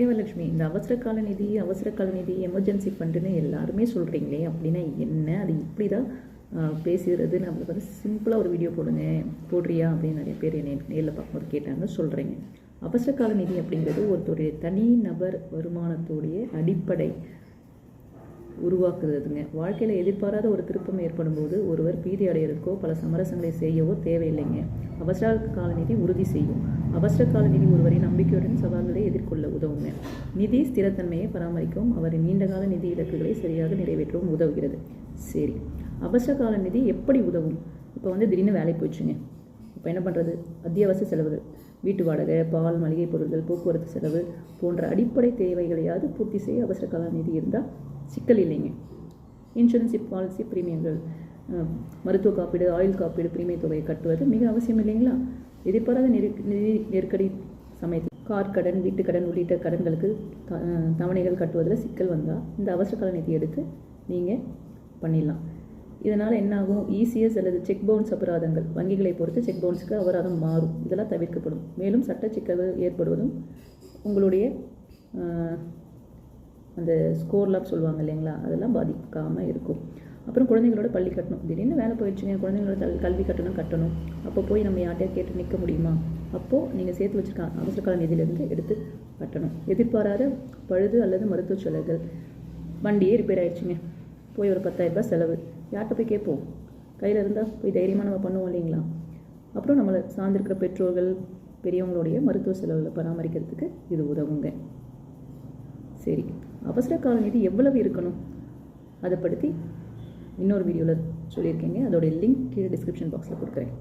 ஏவலட்சுமி இந்த அவசர கால நிதி அவசர கால நிதி எமர்ஜென்சி ஃபண்டுன்னு எல்லாருமே சொல்கிறீங்களே அப்படின்னா என்ன? அது இப்படி தான் பேசுகிறது. நம்மளுக்கு வந்து சிம்பிளாக ஒரு வீடியோ போடுங்க. போடுறியா? அப்படின்னு நிறைய பேர் என்னை நேரில் பார்க்கும்போது கேட்டாங்க சொல்கிறேங்க அவசர கால நிதி அப்படிங்கிறது ஒருத்தருடைய தனி நபர் வருமானத்துடைய அடிப்படை. உருவாக்குறதுங்க. வாழ்க்கையில் எதிர்பாராத ஒரு திருப்பம் ஏற்படும் போது ஒருவர் பீதி அடையிறதுக்கோ பல சமரசங்களை செய்யவோ தேவையில்லைங்க. அவசர கால நிதி உறுதி செய்யும். அவசர கால நிதி ஒருவரின் நம்பிக்கையுடன் சவால்களை எதிர்கொள்ள உதவுங்க. நிதி ஸ்திரத்தன்மையை பராமரிக்கவும் அவரின் நீண்டகால நிதி இலக்குகளை சரியாக நிறைவேற்றவும் உதவுகிறது. சரி. அவசர கால நிதி எப்படி உதவும்? இப்போ வந்து திடீர்னு வேலைக்கு போயிடுச்சுங்க. இப்போ என்ன பண்ணுறது அத்தியாவசிய செலவுகள். வீட்டு வாடகை பால் மளிகை பொருட்கள் போக்குவரத்து செலவு போன்ற அடிப்படை தேவைகளையாவது பூர்த்தி செய்ய அவசர கால நிதி இருந்தால் சிக்கல் இல்லைங்க. இன்சூரன்ஸ் பாலிசி பிரீமியங்கள் மருத்துவ காப்பீடு ஆயுள் காப்பீடு பிரீமிய தொகையை கட்டுவது மிக அவசியம் இல்லைங்களா? எதிர்பாராத நெரு நிதி நெருக்கடி சமயத்தில் கார் கடன் வீட்டு கடன் உள்ளிட்ட கடன்களுக்கு த- தவணைகள் கட்டுவதில் சிக்கல் வந்தால் இந்த அவசர கால நிதி எடுத்து நீங்கள் பண்ணிடலாம். இதனால் என்னாகும்? இசிஎஸ் அல்லது செக் பவுன்ஸ் அபராதங்கள். வங்கிகளை பொறுத்து செக் பவுன்ஸுக்கு அபராதம் மாறும். இதெல்லாம் தவிர்க்கப்படும். மேலும் சட்ட சிக்கல் ஏற்படுவதும் உங்களுடைய அந்த ஸ்கோர்லாம் சொல்லுவாங்க இல்லைங்களா? அதெல்லாம் பாதிக்காமல் இருக்கும். அப்புறம் குழந்தைங்களோட பள்ளி கட்டணும். திடீர்னு வேலை போயிடுச்சுங்க. குழந்தைங்களோட கல் கல்வி கட்டணம் கட்டணும். அப்போ போய் நம்ம யார்ட்டையா கேட்டு நிற்க முடியுமா? அப்போது நீங்கள் சேர்த்து வச்சிருக்க அவசரகால நிதியிலேருந்து எடுத்து கட்டணும். எதிர்பாராத பழுது அல்லது மருத்துவ செலவுகள். வண்டியே ரிப்பேர் ஆயிடுச்சுங்க. போய் ஒரு பத்தாயிரரூபா செலவு. யார்கிட்ட போய் கேட்போம்? கையில் இருந்தால் போய் தைரியமாக நம்ம பண்ணுவோம் இல்லைங்களா? அப்புறம் நம்மளை சார்ந்திருக்கிற பெற்றோர்கள் பெரியவங்களுடைய மருத்துவ செலவுகளை பராமரிக்கிறதுக்கு இது உதவுங்க. சரி அவசர கால நிதி எவ்வளவு இருக்கணும்? அதை படுத்தி இன்னொரு வீடியோவில் சொல்லியிருக்கேங்க. அதோடைய லிங்க் கீழே டிஸ்கிரிப்ஷன் பாக்ஸில் கொடுக்குறேன்.